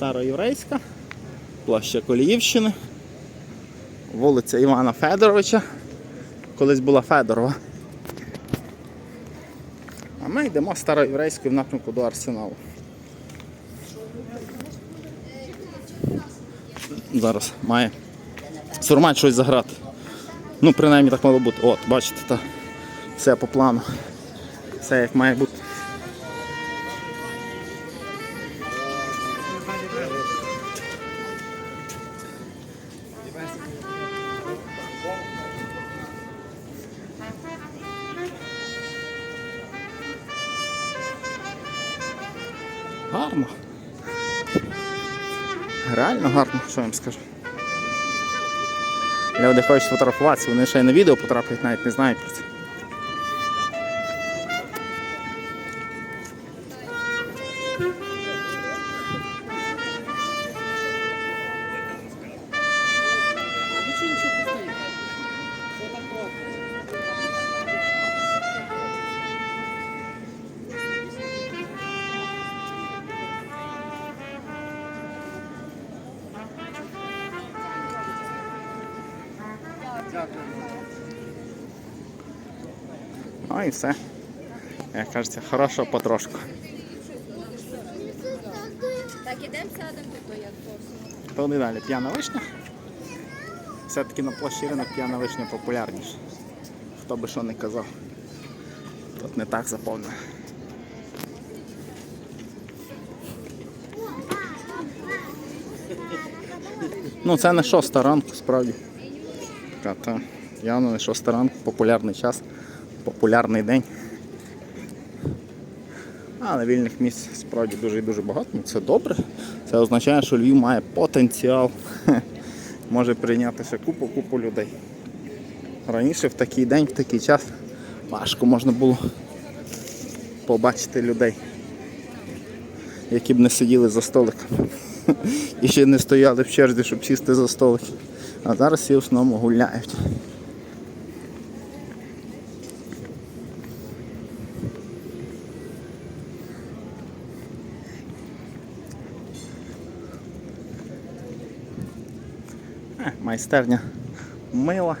Староєврейська, площа Коліївщини, вулиця Івана Федоровича. Колись була Федорова. А ми йдемо староєврейською в напрямку до Арсеналу. Зараз має Сурмать щось заграти. Ну, принаймні так мало бути. От, бачите, та, все по плану. Все як має бути. Гарно. Реально гарно, що я вам скажу. Люди хочуть сфотографуватися, вони ще й на відео потраплять, навіть не знають про це. Ну і все. Як кажеться, хорошого потрошку. Так, ідемо сядемо, то як то. То не далі п'яна вишня. Все-таки на площі ринок п'яна вишня популярніша. Хто би що не казав. Тут не так заповнено. Ну це не шоста ранку, справді. Така, та, явно не шоста ранку, популярний час, популярний день. Але вільних місць справді дуже і дуже багато. Ну, Це добре. Це означає, що Львів має потенціал. Може прийняти ще купу-купу людей. Раніше в такий день, в такий час важко можна було побачити людей, які б не сиділи за столиком. І ще не стояли в черзі, щоб сісти за столик. А зараз всі в основному гуляють. Е, Майстерня мила.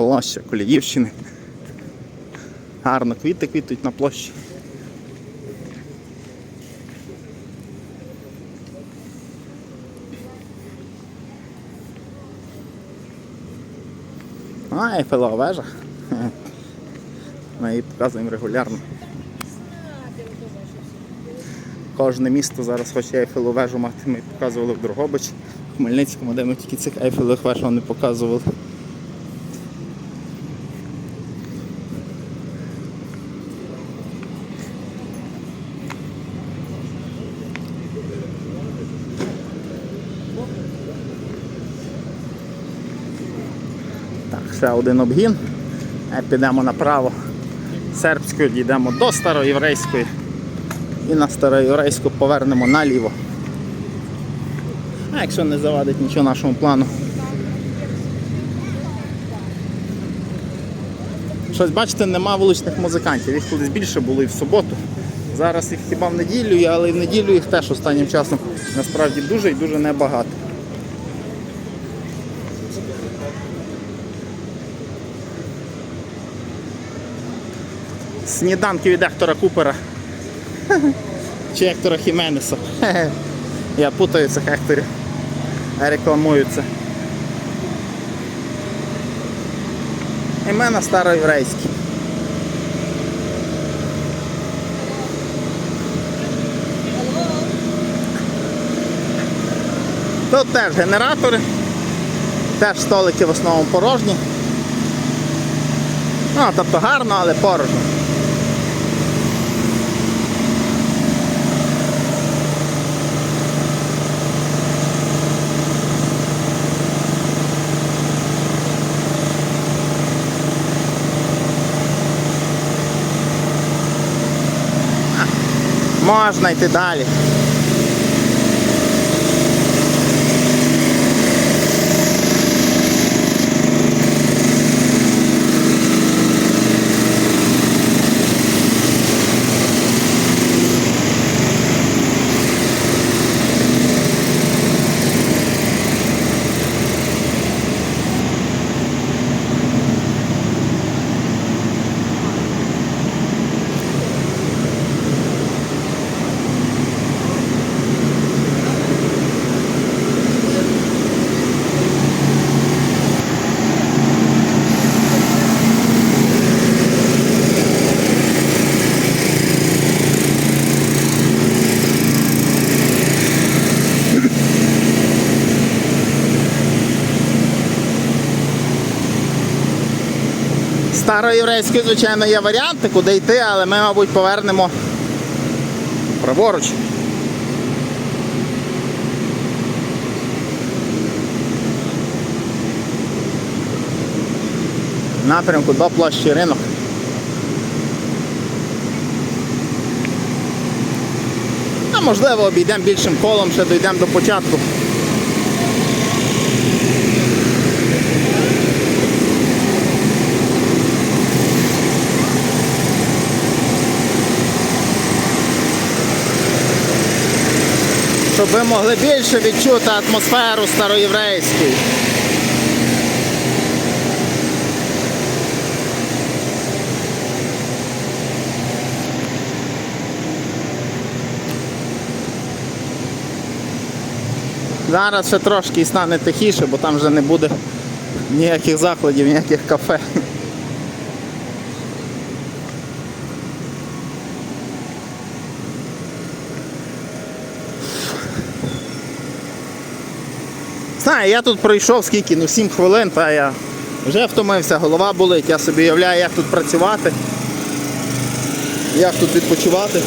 Площа Коліївщини. Гарно квіти квітуть на площі. А, Ейфелева вежа. Ми її показуємо регулярно. Кожне місто зараз хоче Ейфелеву вежу мати. Ми показували в Дрогобичі, в Хмельницькому, де ми тільки цих Ейфелевих веж не показували. Ще один обгін. Е, Підемо направо сербською, дійдемо до староєврейської. І на староєврейську повернемо наліво. А якщо не завадить нічого нашому плану. Щось, бачите, нема вуличних музикантів. Їх колись більше було і в суботу. Зараз їх хіба в неділю, але і в неділю їх теж останнім часом насправді дуже і дуже небагато. Сніданки від Ектора Купера. Чи Ектора Хіменеса. Я путаю цих Екторів. Рекламуються. Імена староєврейські. Тут теж генератори, теж столики в основному порожні. Ну, тобто гарно, але порожньо. Можна йти далі. Староєврейської, звичайно, є варіанти, куди йти, але ми, мабуть, повернемо праворуч. Напрямку до площі ринок. А можливо обійдемо більшим колом, ще дійдемо до початку. Ви могли більше відчути атмосферу староєврейську. Зараз ще трошки і стане тихіше, бо там вже не буде ніяких закладів, ніяких кафе. Знаю, я тут пройшов скільки, ну 7 хвилин, та я вже втомився, голова болить, я собі уявляю, як тут працювати, як тут відпочивати.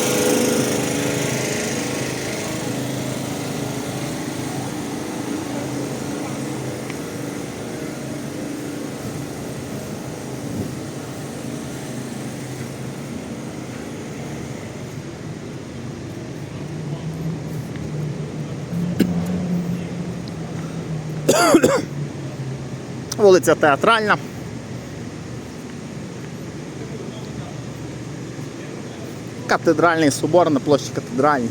Вулиця Театральна. Катедральний собор на площі катедральній.